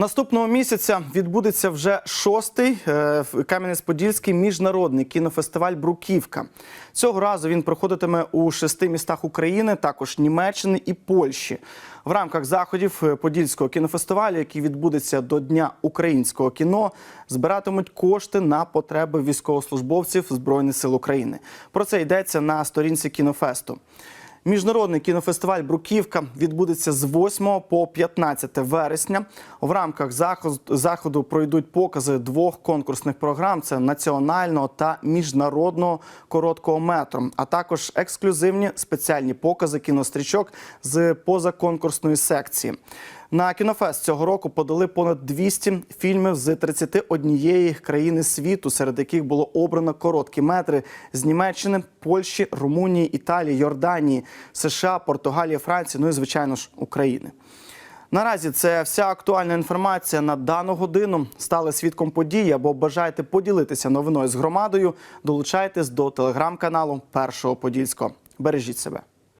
Наступного місяця відбудеться вже шостий е, Кам'янець-Подільський міжнародний кінофестиваль Бруківка. Цього разу він проходитиме у шести містах України, також Німеччини і Польщі. В рамках заходів е, Подільського кінофестивалю, який відбудеться до Дня українського кіно, збиратимуть кошти на потреби військовослужбовців Збройних сил України. Про це йдеться на сторінці кінофесту. Міжнародний кінофестиваль Бруківка відбудеться з 8 по 15 вересня. В рамках заходу пройдуть покази двох конкурсних програм: це національного та міжнародного короткого метру, а також ексклюзивні спеціальні покази кінострічок з позаконкурсної секції. На кінофест цього року подали понад 200 фільмів з 31 країни світу, серед яких було обрано короткі метри з Німеччини, Польщі, Румунії, Італії, Йорданії, США, Португалії, Франції, ну і звичайно ж України. Наразі це вся актуальна інформація на дану годину. Стали свідком події або бажаєте поділитися новиною з громадою. Долучайтесь до телеграм-каналу Першого Подільського. Бережіть себе.